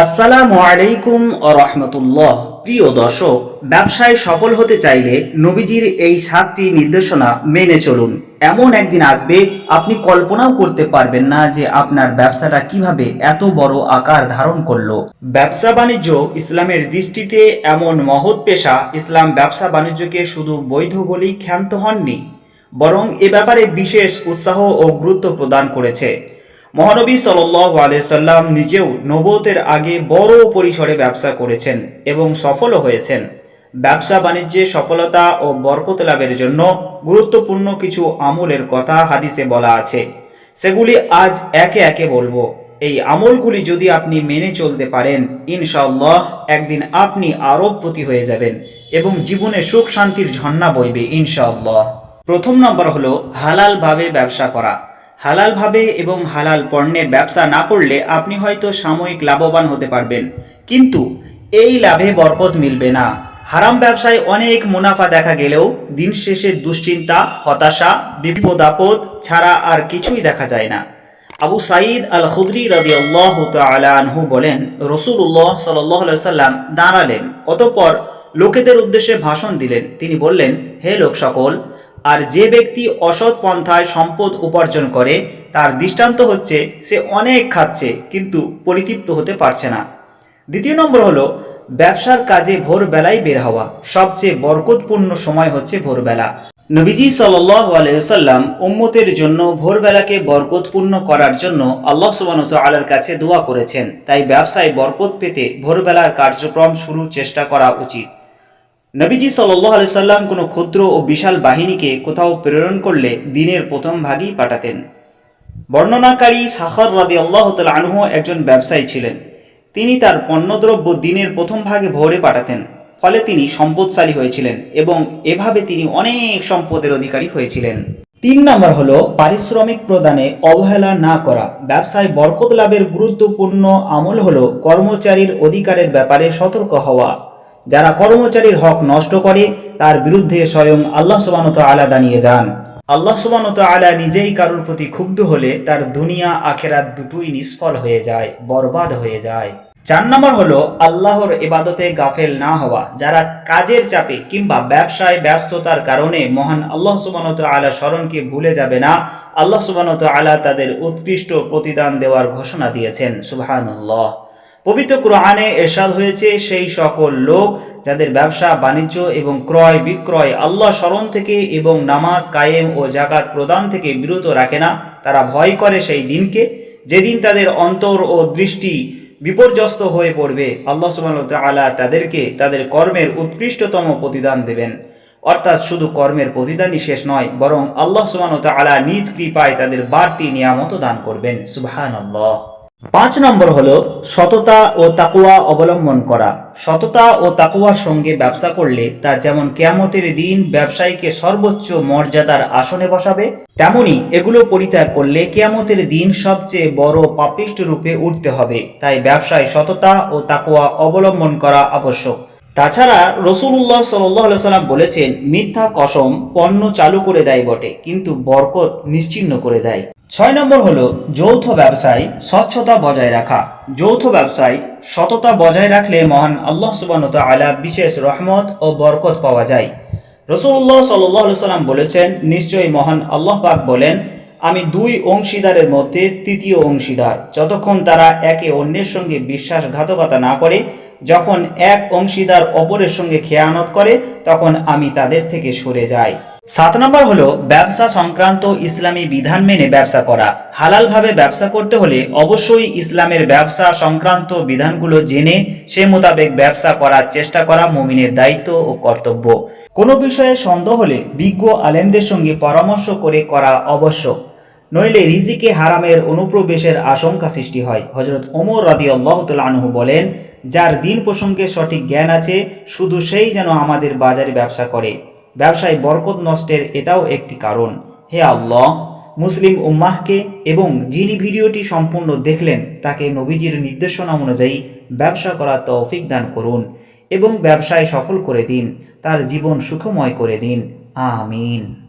আসসালামু আলাইকুম রহমতুল্লাহ। প্রিয় দর্শক, ব্যবসায় সফল হতে চাইলে নবীজির এই সাতটি নির্দেশনা মেনে চলুন। এমন একদিন আসবে, আপনি কল্পনাও করতে পারবেন না যে আপনার ব্যবসাটা কীভাবে এত বড় আকার ধারণ করল। ব্যবসা বাণিজ্য ইসলামের দৃষ্টিতে এমন মহৎ পেশা, ইসলাম ব্যবসা বাণিজ্যকে শুধু বৈধ বলেই ক্ষান্ত হননি, বরং এ ব্যাপারে বিশেষ উৎসাহ ও গুরুত্ব প্রদান করেছে। মহানবী সাল্লাম নিজেও নবতের আগে বড় পরিসরে ব্যবসা করেছেন এবং সফলও হয়েছেন। ব্যবসা বাণিজ্যে সফলতা ও বরকত লাভের জন্য গুরুত্বপূর্ণ কিছু আমলের কথা হাদিসে বলা আছে। সেগুলি আজ একে একে বলব। এই আমলগুলি যদি আপনি মেনে চলতে পারেন, ইনশাআল্লাহ একদিন আপনি আরবপতি হয়ে যাবেন এবং জীবনে সুখ শান্তির ঝর্ণা বইবে, ইনশাআল্লাহ। প্রথম নম্বর হলো হালালভাবে ব্যবসা করা। হালালভাবে এবং হালাল পণ্যের ব্যবসা না করলে আপনি হয়তো সাময়িক লাভবান হতে পারবেন। কিন্তু এই লাভে বরকত মিলবে না। হারাম ব্যবসায় অনেক মুনাফা দেখা গেলেও দিন শেষে দুশ্চিন্তা, হতাশা, বিপদ আপদ ছাড়া আর কিছুই দেখা যায় না। আবু সাঈদ আল খুদরি রদি আল্লাহ আনহু বলেন রসুল্লাহ সাল্লাহ সাল্লাম দাঁড়ালেন। অতঃপর লোকেদের উদ্দেশ্যে ভাষণ দিলেন। তিনি বললেন, হে লোক সকল আর যে ব্যক্তি অসৎ পন্থায় সম্পদ উপার্জন করে, তার দৃষ্টান্ত হচ্ছে, সে অনেক খাচ্ছে, কিন্তু পরিতৃপ্ত হতে পারছে না। দ্বিতীয় নম্বর হলো, ব্যবসার কাজে ভোরবেলায় বের হওয়া। সবচেয়ে বরকতপূর্ণ সময় হচ্ছে ভোরবেলা। নবীজি সাল্লাম উম্মতের জন্য ভোরবেলাকে বরকতপূর্ণ করার জন্য আল্লাহ সুবানত আলার কাছে দোয়া করেছেন। তাই ব্যবসায় বরকত পেতে ভোরবেলার কার্যক্রম শুরুর চেষ্টা করা উচিত। নবীজি সাল্লাহ আলি সাল্লাম কোনো ক্ষুদ্র ও বিশাল বাহিনীকে কোথাও প্রেরণ করলে দিনের প্রথম ভাগই পাঠাতেন। বর্ণনাকারী সাখর রাদি আল্লাহ আনহু একজন ব্যবসায়ী ছিলেন। তিনি তার পণ্যদ্রব্য দিনের প্রথম ভাগে ভোরে পাঠাতেন, ফলে তিনি সম্পদশালী হয়েছিলেন এবং এভাবে তিনি অনেক সম্পদের অধিকারী হয়েছিলেন। তিন নম্বর হলো পারিশ্রমিক প্রদানে অবহেলা না করা। ব্যবসায় বরকত লাভের গুরুত্বপূর্ণ আমল হলো কর্মচারীর অধিকারের ব্যাপারে সতর্ক হওয়া। যারা কর্মচারীর হক নষ্ট করে, তার বিরুদ্ধে স্বয়ং আল্লাহ সুবানত আলা দাঁড়িয়ে যান। আল্লাহ সুবানত আলা নিজেই কারোর প্রতি ক্ষুব্ধ হলে তার দুনিয়া, আখেরাত দুটোই নিষ্ফল হয়ে যায়, বরবাদ হয়ে যায়। চার নম্বর হলো, আল্লাহর এবাদতে গাফেল না হওয়া। যারা কাজের চাপে কিংবা ব্যবসায় ব্যস্ততার কারণে মহান আল্লাহ সুবানত আলা স্মরণকে ভুলে যাবে না, আল্লাহ সুবানত আলা তাদের উৎকৃষ্ট প্রতিদান দেওয়ার ঘোষণা দিয়েছেন। সুবাহানুল্লাহ। পবিত্র কোরআনে এরশাদ হয়েছে, সেই সকল লোক যাদের ব্যবসা, বাণিজ্য এবং ক্রয় বিক্রয় আল্লাহ স্মরণ থেকে এবং নামাজ কায়েম ও জাকাত প্রদান থেকে বিরত রাখে না, তারা ভয় করে সেই দিনকে, যেদিন তাদের অন্তর ও দৃষ্টি বিপর্যস্ত হয়ে পড়বে। আল্লাহ সুবাহ আলা তাদেরকে তাদের কর্মের উৎকৃষ্টতম প্রতিদান দেবেন। অর্থাৎ শুধু কর্মের প্রতিদানই শেষ নয়, বরং আল্লাহ সুবাহ আলা নিজ কৃপায় তাদের বাড়তি নিয়ামত দান করবেন। আল্লাহ পাঁচ নম্বর হল সততা ও তাকুয়া অবলম্বন করা। সততা ও তাকুয়ার সঙ্গে ব্যবসা করলে তা যেমন কেয়ামতের দিন ব্যবসায়ীকে সর্বোচ্চ মর্যাদার আসনে বসাবে, তেমনি এগুলো পরিত্যাগ করলে কেয়ামতের দিন সবচেয়ে বড় পাপিষ্ট রূপে উঠতে হবে। তাই ব্যবসায় সততা ও তাকুয়া অবলম্বন করা আবশ্যক। তাছাড়া রসুল্লাহ সাল্লাম বলেছেন, মিথ্যা কসম পণ্য চালু করে দেয় বটে, কিন্তু বরকত নিশ্চিন্ন করে দেয়। ছয় নম্বর হলো যৌথ ব্যবসায় স্বচ্ছতা বজায় রাখা। যৌথ ব্যবসায় সততা বজায় রাখলে মহান আল্লাহ সুবানত আলা বিশেষ রহমত ও বরকত পাওয়া যায়। রসুল্লাহ সাল্লাহ সাল্লাম বলেছেন, নিশ্চয়ই মহান আল্লাহ পাক বলেন, আমি দুই অংশীদারের মধ্যে তৃতীয় অংশীদার। যতক্ষণ তারা একে অন্যের সঙ্গে বিশ্বাসঘাতকতা না করে যখন এক অংশীদার অপরের সঙ্গে খেয়ানত করে, তখন আমি তাদের থেকে সরে যাই। সাত নম্বর হলো, ব্যবসা সংক্রান্ত ইসলামী বিধান মেনে ব্যবসা করা। হালালভাবে ব্যবসা করতে হলে অবশ্যই ইসলামের ব্যবসা সংক্রান্ত বিধানগুলো জেনে, সে মোতাবেক ব্যবসা করার চেষ্টা করা মুমিনের দায়িত্ব ও কর্তব্য। কোনো বিষয়ে সন্দেহ হলে বিজ্ঞ আলেমদের সঙ্গে পরামর্শ করে করা আবশ্যক নইলে রিজিকে হারামের অনুপ্রবেশের আশঙ্কা সৃষ্টি হয়। হজরত ওমর রাদি আল্লাহ আনহু বলেন যার দিন প্রসঙ্গে সঠিক জ্ঞান আছে, শুধু সেই যেন আমাদের বাজারে ব্যবসা করে। ব্যবসায় বরকত নষ্টের এটাও একটি কারণ। হে আল্লাহ, মুসলিম উম্মাহকে এবং যিনি ভিডিওটি সম্পূর্ণ দেখলেন, তাকে নবীজির নির্দেশনা অনুযায়ী ব্যবসা করার তৌফিক দান করুন এবং ব্যবসায় সফল করে দিন, তার জীবন সুখময় করে দিন। আমিন।